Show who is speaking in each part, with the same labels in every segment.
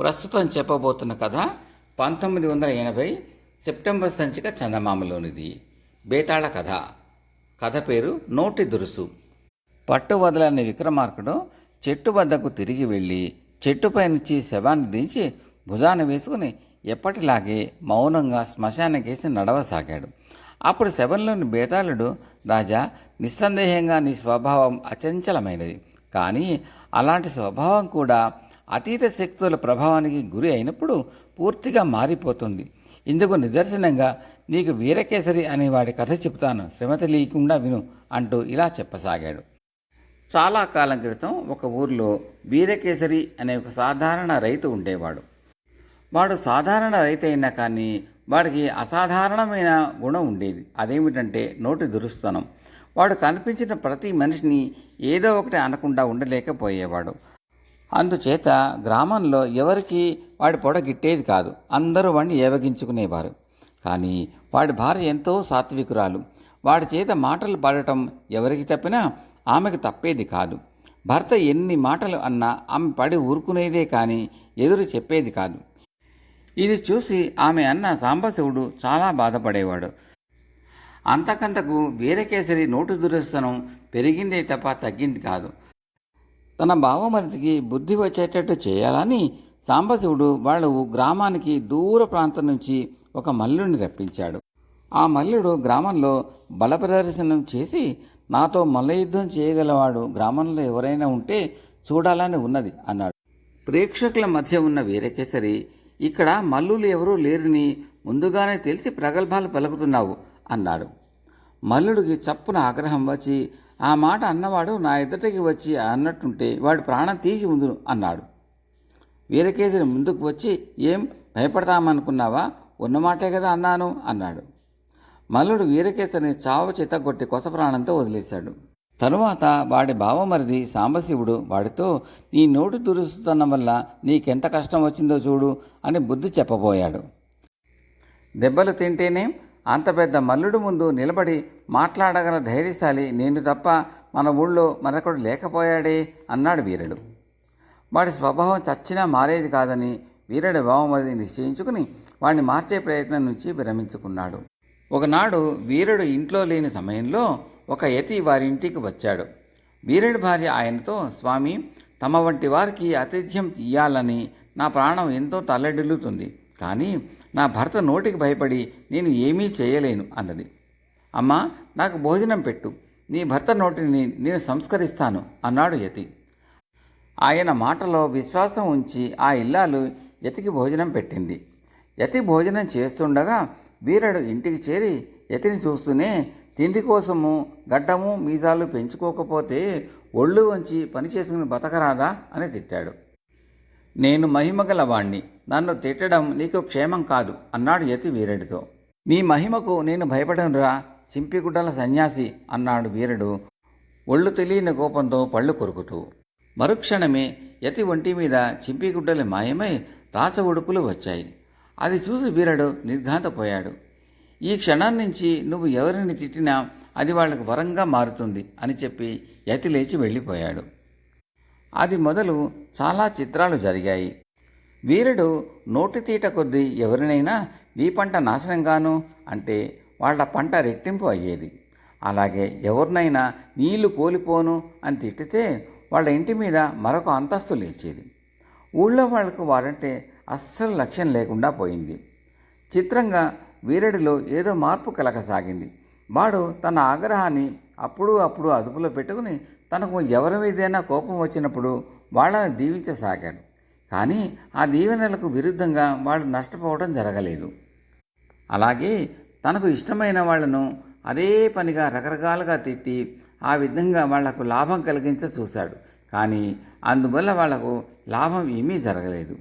Speaker 1: ప్రస్తుతం చెప్పబోతున్న కథ పంతొమ్మిది వందల ఎనభై సెప్టెంబర్ సంచిక చందమామలోనిది. బేతాళ కథ. కథ పేరు నోటి దురుసు. పట్టు వదలని విక్రమార్కుడు చెట్టు వద్దకు తిరిగి వెళ్ళి చెట్టుపై నుంచి శవాన్ని దించి భుజాన వేసుకుని ఎప్పటిలాగే మౌనంగా శ్మశానకేసి నడవసాగాడు. అప్పుడు శవంలోని బేతాళుడు రాజా నిస్సందేహంగా నీ స్వభావం అచంచలమైనది. కానీ అలాంటి స్వభావం కూడా అతీత శక్తుల ప్రభావానికి గురి అయినప్పుడు పూర్తిగా మారిపోతుంది. ఇందుకు నిదర్శనంగా నీకు వీరకేసరి అనే వాడి కథ చెబుతాను. శ్రమ తెలియకుండా విను అంటూ ఇలా చెప్పసాగాడు. చాలా కాలం క్రితం ఒక ఊర్లో వీరకేసరి అనే ఒక సాధారణ రైతు ఉండేవాడు. వాడు సాధారణ రైతు అయినా కానీ వాడికి అసాధారణమైన గుణం ఉండేది. అదేమిటంటే నోటి దురుస్తనం. వాడు కనిపించిన ప్రతి మనిషిని ఏదో ఒకటి అనకుండా ఉండలేకపోయేవాడు. అందుచేత గ్రామంలో ఎవరికి వాడి పొడ గిట్టేది కాదు. అందరూ వాడిని ఏవగించుకునేవారు. కానీ వాడి భార్య ఎంతో సాత్వికురాలు. వాడి చేత మాటలు పడటం ఎవరికి తప్పినా ఆమెకు తప్పేది కాదు. భర్త ఎన్ని మాటలు అన్నా ఆమె పడి ఊరుకునేదే కానీ ఎదురు చెప్పేది కాదు. ఇది చూసి ఆమె అన్న సాంబశివుడు చాలా బాధపడేవాడు. అంతకంతకు వీరకేసరి నోటు దురస్తనం పెరిగిందే తప్ప తగ్గింది కాదు. తన బావమరిదికి బుద్ధి వచ్చేటట్టు చేయాలని సాంబశివుడు వాళ్ళు గ్రామానికి దూర ప్రాంతం నుంచి ఒక మల్లుడిని రప్పించాడు. ఆ మల్లుడు గ్రామంలో బల ప్రదర్శనం చేసి నాతో మల్లయుద్ధం చేయగలవాడు గ్రామంలో ఎవరైనా ఉంటే చూడాలని ఉన్నది అన్నాడు. ప్రేక్షకుల మధ్య ఉన్న వీరకేసరి ఇక్కడ మల్లులు ఎవరూ లేరని ముందుగానే తెలిసి ప్రగల్భాలు పలుకుతున్నావు అన్నాడు. మల్లుడికి చప్పున ఆగ్రహం వచ్చి ఆ మాట అన్నవాడు నా ఎదుటికి వచ్చి అన్నట్టుంటే వాడు ప్రాణం తీసి ఉందును అన్నాడు. వీరకేసరి ముందుకు వచ్చి ఏం భయపడతామనుకున్నావా? ఉన్నమాటే కదా అన్నాను అన్నాడు. మల్లుడు వీరకేశుని చావ చితగొట్టి కొస ప్రాణంతో వదిలేశాడు. తరువాత వాడి బావమరిది సాంబశివుడు వాడితో నీ నోటు దురుస్తున్న వల్ల నీకెంత కష్టం వచ్చిందో చూడు అని బుద్ధి చెప్పబోయాడు. దెబ్బలు తింటేనే? అంత పెద్ద మల్లుడు ముందు నిలబడి మాట్లాడగల ధైర్యశాలి నేను తప్ప మన ఊళ్ళో మరొకడు లేకపోయాడే అన్నాడు వీరుడు. వాడి స్వభావం చచ్చినా మారేది కాదని వీరుడి భావమది నిశ్చయించుకుని వాడిని మార్చే ప్రయత్నం నుంచి విరమించుకున్నాడు. ఒకనాడు వీరుడు ఇంట్లో లేని సమయంలో ఒక యతి వారి ఇంటికి వచ్చాడు. వీరుడి భార్య ఆయనతో స్వామి తమ వంటి వారికి ఆతిథ్యం ఇయ్యాలని నా ప్రాణం ఎంతో తల్లడిల్లుతుంది. కానీ నా భర్త నోటికి భయపడి నేను ఏమీ చేయలేను అన్నది. అమ్మా నాకు భోజనం పెట్టు. నీ భర్త నోటిని నేను సంస్కరిస్తాను అన్నాడు యతి. ఆయన మాటలో విశ్వాసం ఉంచి ఆ ఇల్లాలు యతికి భోజనం పెట్టింది. యతి భోజనం చేస్తుండగా వీరుడు ఇంటికి చేరి యతిని చూస్తూనే తిండి కోసము గడ్డము మీజాలు పెంచుకోకపోతే ఒళ్ళు వంచి పని చేసుకుని బతకరాదా అని తిట్టాడు. నేను మహిమగల వాణ్ణి నన్ను తిట్టడం నీకు క్షేమం కాదు అన్నాడు యతి వీరుడితో. నీ మహిమకు నేను భయపడనురా చింపిగుడ్డల సన్యాసి అన్నాడు వీరుడు ఒళ్ళు తెలియని కోపంతో పళ్ళు కొరుకుతూ. మరుక్షణమే యతి ఒంటి మీద చింపిగుడ్డలు మాయమై రాచ ఉడుపులు వచ్చాయి. అది చూసి వీరుడు నిర్ఘాంతపోయాడు. ఈ క్షణం నుంచి నువ్వు ఎవరిని తిట్టినా అది వాళ్ళకు వరంగా మారుతుంది అని చెప్పి యతి లేచి వెళ్ళిపోయాడు. అది మొదలు చాలా చిత్రాలు జరిగాయి. వీరుడు నోటి తీట కొద్దీ ఎవరినైనా ఈ పంట నాశనంగాను అంటే వాళ్ళ పంట రెట్టింపు అయ్యేది. అలాగే ఎవరినైనా నీళ్ళు కోలిపోను అని తిట్టితే వాళ్ళ ఇంటి మీద మరొక అంతస్తు లేచేది. ఊళ్ళో వాళ్ళకు వారంటే అస్సలు లక్ష్యం లేకుండా పోయింది. చిత్రంగా వీరుడిలో ఏదో మార్పు కలగసాగింది. వాడు తన ఆగ్రహాన్ని అప్పుడు అప్పుడు అదుపులో పెట్టుకుని తనకు ఎవరి మీదైనా కోపం వచ్చినప్పుడు వాళ్ళని దీవించసాగాడు. కానీ ఆ దీవెనలకు విరుద్ధంగా వాళ్ళు నష్టపోవడం జరగలేదు. అలాగే తనకు ఇష్టమైన వాళ్ళను అదే పనిగా రకరకాలుగా తిట్టి ఆ విధంగా వాళ్ళకు లాభం కలిగించ చూశాడు. కానీ అందువల్ల వాళ్ళకు లాభం ఏమీ జరగలేదు.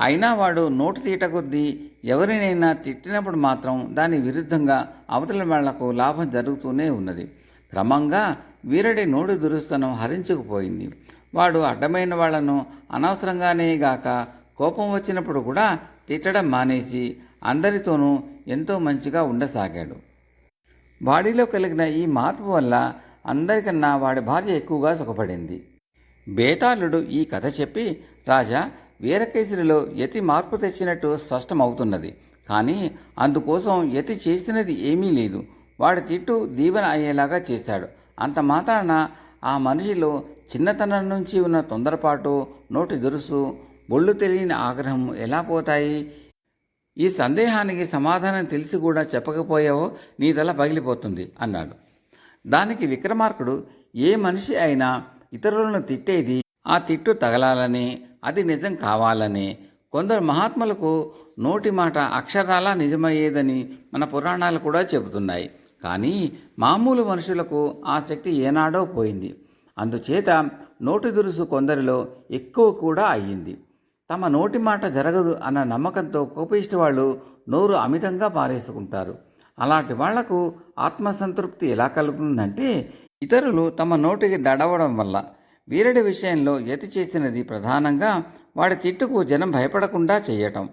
Speaker 1: అయినా వాడు నోటు తీట కొద్దీ ఎవరినైనా తిట్టినప్పుడు మాత్రం దాని విరుద్ధంగా అవతల వాళ్ళకు లాభం జరుగుతూనే ఉన్నది. క్రమంగా వీరుడి నోటి దురుస్తనం హరించుకుపోయింది. వాడు అడ్డమైన వాళ్ళను అనవసరంగానే గాక కోపం వచ్చినప్పుడు కూడా తిట్టడం మానేసి అందరితోనూ ఎంతో మంచిగా ఉండసాగాడు. వాడిలో కలిగిన ఈ మార్పు వల్ల అందరికన్నా వాడి భార్య ఎక్కువగా సుఖపడింది. బేతాళుడు ఈ కథ చెప్పి రాజా వీరకేసరిలో యతి మార్పు తెచ్చినట్టు స్పష్టమవుతున్నది. కానీ అందుకోసం యతి చేసినది ఏమీ లేదు. వాడి తిట్టు దీవెన అయ్యేలాగా చేశాడు. అంత మాత్రాన ఆ మనిషిలో చిన్నతనం నుంచి ఉన్న తొందరపాటు నోటి దురుసు బొళ్ళు తెలియని ఆగ్రహం ఎలా పోతాయి? ఈ సందేహానికి సమాధానం తెలిసి కూడా చెప్పకపోయావో నీ తల పగిలిపోతుంది అన్నాడు. దానికి విక్రమార్కుడు ఏ మనిషి అయినా ఇతరులను తిట్టేది ఆ తిట్టు తగలాలని అది నిజం కావాలని. కొందరు మహాత్ములకు నోటి మాట అక్షరాలా నిజమయ్యేదని మన పురాణాలు కూడా చెబుతున్నాయి. కానీ మామూలు మనుషులకు ఆ శక్తి ఏనాడో పోయింది. అందుచేత నోటి దురుసు కొందరిలో ఎక్కువ కూడా అయ్యింది. తమ నోటి మాట జరగదు అన్న నమ్మకంతో కోపిష్టి వాళ్ళు నోరు అమితంగా పారేసుకుంటారు. అలాంటి వాళ్ళకు ఆత్మసంతృప్తి ఎలా కలుగుతుందంటే ఇతరులు తమ నోటికి దడవడం వల్ల వీరుడి విషయంలో యతి చేసినది ప్రధానంగా వాడి తిట్టుకు జనం భయపడకుండా చేయటం.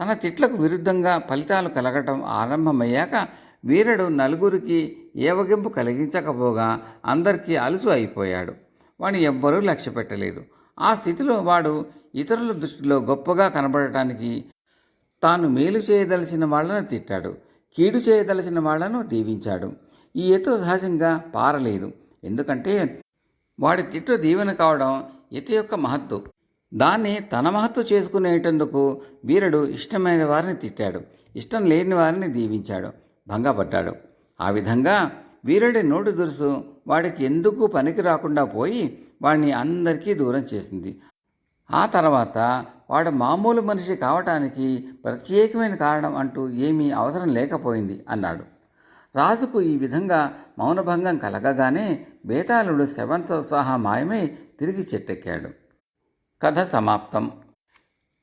Speaker 1: తన తిట్లకు విరుద్ధంగా ఫలితాలు కలగటం ఆరంభమయ్యాక వీరుడు నలుగురికి ఏవగింపు కలిగించకపోగా అందరికీ అలుసు అయిపోయాడు. వాడిని ఎవ్వరూ లక్ష్య పెట్టలేదు. ఆ స్థితిలో వాడు ఇతరుల దృష్టిలో గొప్పగా కనబడటానికి తాను మేలు చేయదలసిన వాళ్ళను తిట్టాడు. కీడు చేయదలసిన వాళ్ళను దీవించాడు. ఈ ఎత్తు సహజంగా పారలేదు. ఎందుకంటే వాడి తిట్టు దీవెన కావడం యతి యొక్క మహత్తు. దాన్ని తన మహత్తు చేసుకునేటందుకు వీరుడు ఇష్టమైన వారిని తిట్టాడు. ఇష్టం లేని వారిని దీవించాడు. భంగపడ్డాడు. ఆ విధంగా వీరుడి నోటి దురుసు వాడికి ఎందుకు పనికి రాకుండా పోయి వాడిని అందరికీ దూరం చేసింది. ఆ తర్వాత వాడు మామూలు మనిషి కావటానికి ప్రత్యేకమైన కారణం అంటూ ఏమీ అవసరం లేకపోయింది అన్నాడు. రాజుకు ఈ విధంగా మౌనభంగం కలగగానే బేతాళుడు శవంతో సహా మాయమై తిరిగి చెట్టెక్కాడు. కథ సమాప్తం.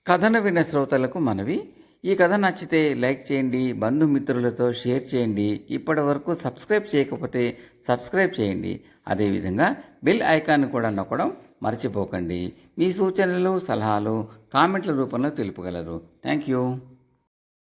Speaker 1: కథను విన్న శ్రోతలకు మనవి. ఈ కథ నచ్చితే లైక్ చేయండి బంధుమిత్రులతో షేర్ చేయండి. ఇప్పటి వరకు సబ్స్క్రైబ్ చేయకపోతే సబ్స్క్రైబ్ చేయండి. అదేవిధంగా బెల్ ఐకాన్ కూడా నొక్కడం మర్చిపోకండి. మీ సూచనలు సలహాలు కామెంట్ల రూపంలో తెలుపగలరు. Thank you.